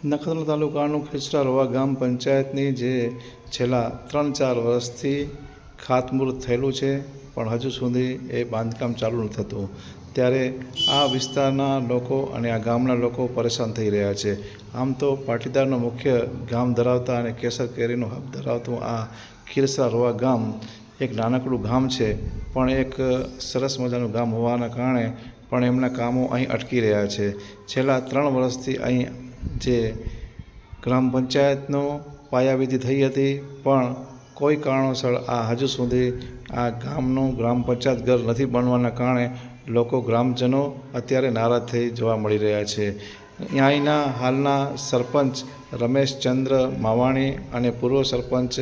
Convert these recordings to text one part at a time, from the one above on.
નખત્રાણા તાલુકાનું ખીચરા રવા ગામ પંચાયતની જે છેલ્લા ત્રણ ચાર વર્ષથી ખાતમુહૂર્ત થયેલું છે, પણ હજુ સુધી એ બાંધકામ ચાલુ નથી થતું. ત્યારે આ વિસ્તારના લોકો અને આ ગામના લોકો પરેશાન થઈ રહ્યા છે. આમ તો પાટીદારનો મુખ્ય ગામ ધરાવતા અને કેસર કેરીનો હબ ધરાવતું આ ખીરસરા રોવા ગામ એક નાનકડું ગામ છે, પણ એક સરસ મજાનું ગામ હોવાના કારણે પણ એમના કામો અહીં અટકી રહ્યા છે. છેલ્લા ત્રણ વર્ષથી અહીં જે ગ્રામ પંચાયતનો પાયાવિધિ થઈ હતી, પણ કોઈ કારણોસર આ હજુ સુધી આ ગામનું ગ્રામ પંચાયત ઘર નથી બનવાના કારણે લોકો ગ્રામજનો અત્યારે નારાજ થઈ જોવા મળી રહ્યા છે. અહીંના હાલના સરપંચ રમેશચંદ્ર માવાણી અને પૂર્વ સરપંચ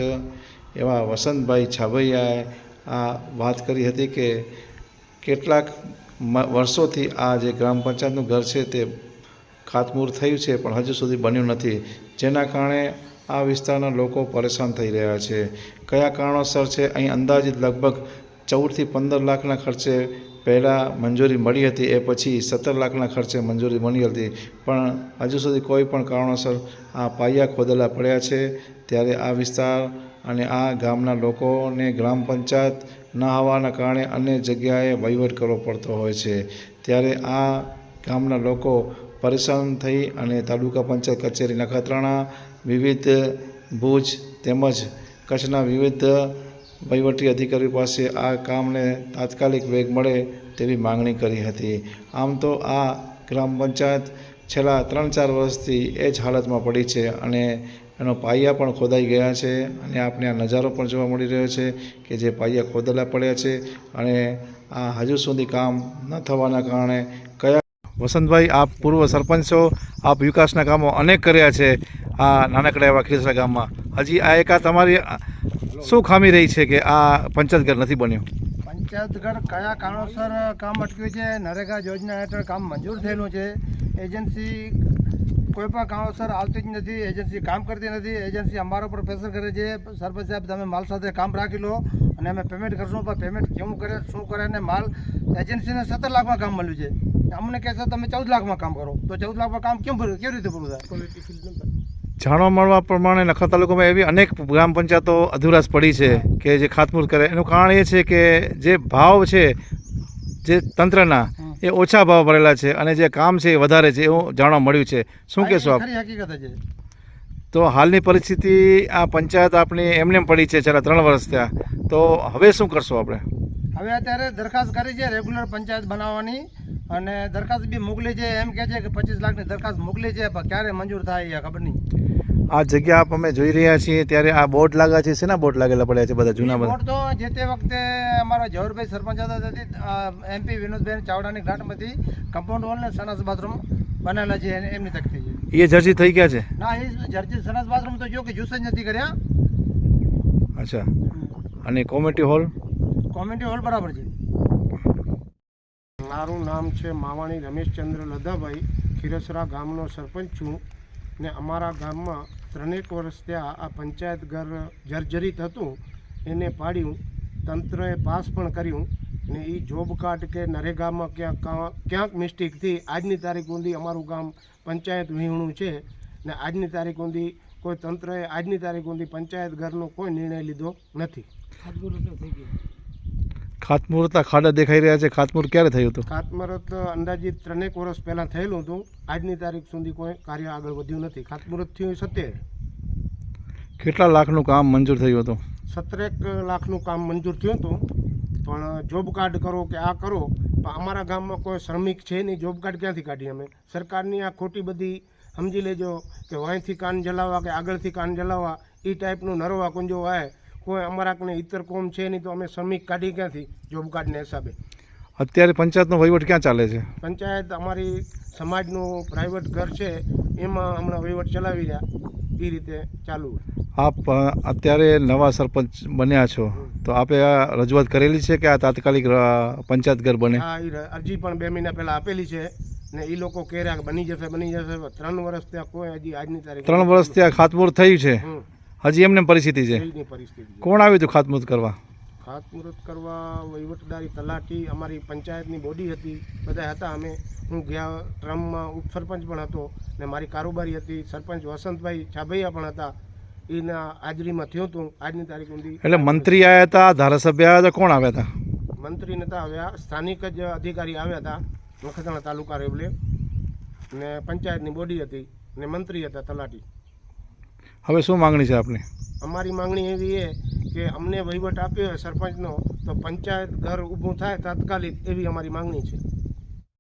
એવા વસંતભાઈ છાભૈયાએ આ વાત કરી હતી કે કેટલાક વર્ષોથી આ જે ગ્રામ પંચાયતનું ઘર છે તે ખાતમુહૂર્ત થયું છે, પણ હજુ સુધી બન્યું નથી. જેના કારણે આ વિસ્તારના લોકો પરેશાન થઈ રહ્યા છે. કયા કારણોસર છે, અહીં અંદાજિત લગભગ ચૌદથી પંદર લાખના ખર્ચે પહેલાં મંજૂરી મળી હતી, એ પછી સત્તર લાખના ખર્ચે મંજૂરી મળી હતી. પણ હજુ સુધી કોઈ પણ કારણોસર આ પાયા ખોદેલા પડ્યા છે. ત્યારે આ વિસ્તાર અને આ ગામના લોકોને ગ્રામ પંચાયત ન હોવાના કારણે અન્ય જગ્યાએ વહીવટ કરવો પડતો હોય છે. ત્યારે આ ગામના લોકો પરેશાન થઈ અને તાલુકા પંચાયત કચેરી નખત્રાણા, વિવિધ ભુજ તેમજ કચ્છના વિવિધ વહીવટી અધિકારીઓ પાસે આ કામને તાત્કાલિક વેગ મળે તેવી માંગણી કરી હતી. આમ તો આ ગ્રામ પંચાયત છેલ્લા ત્રણ ચાર વર્ષથી એ જ હાલતમાં પડી છે અને એનો પાયા પણ ખોદાઈ ગયા છે અને આપણે આ નજારો પણ જોવા મળી રહ્યો છે કે જે પાયા ખોદેલા પડ્યા છે અને આ હજુ સુધી કામ ન થવાના કારણે વસંતભાઈ, આપ પૂર્વ સરપંચ છો. આપ વિકાસના કામો અનેક કર્યા છે આ નાનકડા એવા ખીરસરા ગામમાં. હજી આ એકા તમારી શું ખામી રહી છે કે આ પંચાયતઘર નથી બન્યું? પંચાયતઘર કયા કારણોસર કામ અટક્યું છે? નરેગા યોજના હેઠળ કામ મંજૂર થયેલું છે. એજન્સી કોઈ પણ કારણોસર આવતી જ નથી. એજન્સી કામ કરતી નથી. એજન્સી અમારા ઉપર પ્રેશર કરે છે. સરપંચ સાહેબ, તમે માલ સાથે કામ રાખી લો. અને અમે પેમેન્ટ કરશું પણ પેમેન્ટ કેવું કરે શું કરે અને માલ એજન્સીને સત્તર લાખમાં કામ મળ્યું છે. અમને કહેશે તમે ચૌદ લાખમાં કામ કરો. તો ચૌદ લાખમાં કામ કેમ કેવી રીતે પૂરું થાય? જાણવા મળવા પ્રમાણે નખા તાલુકામાં એવી અનેક ગ્રામ પંચાયતો અધુરાશ પડી છે કે જે ખાતમુહૂર્ત કરે. એનું કારણ એ છે કે જે ભાવ છે જે તંત્રના એ ઓછા ભાવ ભરેલા છે અને જે કામ છે એ વધારે છે એવું જાણવા મળ્યું છે. શું કહેશો આપ? હકીકત છે. તો હાલની પરિસ્થિતિ આ પંચાયત આપણી એમને પડી છે છેલ્લા ત્રણ વર્ષ થયા. તો હવે શું કરશો આપણે? હવે અત્યારે દરખાસ્ત કરી છે રેગ્યુલર પંચાયત બનાવવાની અને દરખાસ્ત બી મોકલી છે. એમ કહે છે કે પચીસ લાખની દરખાસ્ત મોકલી છે પણ ક્યારે મંજૂર થાય એ ખબર નહીં. આ જગ્યા આપ અમે જોઈ રહ્યા છીએ ત્યારે આ બોર્ડ લાગ્યા છે શેના બોર્ડ લાગેલા પડ્યા છે બધા જૂના બધા? તો જે તે વખતે અમારા જવહરભાઈ સરપંચ હતા એમપી વિનોદભાઈ ચાવડાની ગ્રાન્ટમાંથી કમ્પાઉન્ડ વોલ ને સનાસ બાથરૂમ બનાવેલા છે એમની તકતી છે. એ જર્જી થઈ ગયા છે? ના એ જર્જી સનસ બાથરૂમ તો જો કે જ્યુસ જ નથી કર્યા. અચ્છા. અને કોમેટી હોલ? કોમેટી હોલ બરાબર છે. મારું નામ છે માવાણી રમેશચંદ્ર લધાભાઈ ખીરસરા ગામનો સરપંચ છું ને અમારા ગામમાં ત્રણેક વર્ષ ત્યાં આ પંચાયત ઘર જર્જરિત હતું. એને પાડ્યું તંત્રએ પાસ પણ કર્યું. ને એ જોબ કાર્ડ કે નરેગામાં ક્યાંક ક્યાંક મિસ્ટેકથી આજની તારીખ સુધી અમારું ગામ પંચાયત વિહોણું છે ને આજની તારીખ સુધી કોઈ તંત્રએ આજની તારીખ સુધી પંચાયત ઘરનો કોઈ નિર્ણય લીધો નથી. ખાતમુહૂર્ત ખાડા દેખાઈ રહ્યા છે. ખાતમુહૂર્ત ક્યારે થયું હતું? ખાતમુહૂર્ત અંદાજિત ત્રણેક વર્ષ પહેલાં થયેલું હતું. આજની તારીખ સુધી કોઈ કાર્ય આગળ વધ્યું નથી. ખાતમુહૂર્ત થયું સત્તેર. કેટલા લાખનું કામ મંજૂર થયું હતું? સત્તરેક લાખનું કામ મંજૂર થયું હતું. પણ જોબ કાર્ડ કરો કે આ કરો પણ અમારા ગામમાં કોઈ શ્રમિક છે નહીં જોબ કાર્ડ ક્યાંથી કાઢીએ અમે? સરકારની આ ખોટી બધી સમજી લેજો કે વાંયથી કાન જલાવવા કે આગળથી કાન જલાવવા એ ટાઈપનું નરવા કુંજો હોય કોઈ અમારા કને ઇતર કોમ છે નહીં તો અમે શ્રમિક કાઢી ક્યાંથી જોબ કાર્ડને હિસાબે? અત્યારે પંચાયતનો વહીવટ ક્યાં ચાલે છે? પંચાયત અમારી સમાજનું પ્રાઇવેટ ઘર છે એમાં હમણાં વહીવટ ચલાવી રહ્યા એ રીતે ચાલુ આપ અત્યારે નવા સરપંચ બન્યા છો. તો આપે રજૂઆત કરેલી છે કે આ તાત્કાલિક પંચાયત ઘર બને? હા એ અરજી પણ બે મહિના પહેલા આપેલી છે ને એ લોકો કહે રહ્યા બની જશે બની જશે. ત્રણ વર્ષ ત્યાં કોઈ હજી આજની તારીખ ત્રણ વર્ષ ત્યાં ખાતમુહૂર્ત થયું છે? હજી એમને પરિસ્થિતિ છે? એની પરિસ્થિતિ છે. કોણ આવ્યું હતું ખાતમુહૂર્ત કરવા? ખાતમુહૂર્ત કરવા વહીવટદારી તલાટી અમારી પંચાયતની બોડી હતી બધા હતા અમે. હું ગયા ટ્રમમાં ઉપસરપંચ પણ હતો ને મારી કારોબારી હતી. સરપંચ વસંતભાઈ છાભૈયા પણ હતા. એના હાજરીમાં થયું હતું. આજની તારીખ સુધી એટલે મંત્રી આવ્યા હતા ધારાસભ્ય આવ્યા હતા કોણ આવ્યા હતા? મંત્રી નતા આવ્યા સ્થાનિક જ અધિકારી આવ્યા હતા નખત્રાણા તાલુકા રેવલે. ને પંચાયતની બોડી હતી ને મંત્રી હતા તલાટી. હવે શું માંગણી છે આપની? અમારી માંગણી એવી એ કે અમને વહીવટ આપ્યો હોય સરપંચનો તો પંચાયત ઘર ઊભું થાય તાત્કાલિક એવી અમારી માંગણી છે.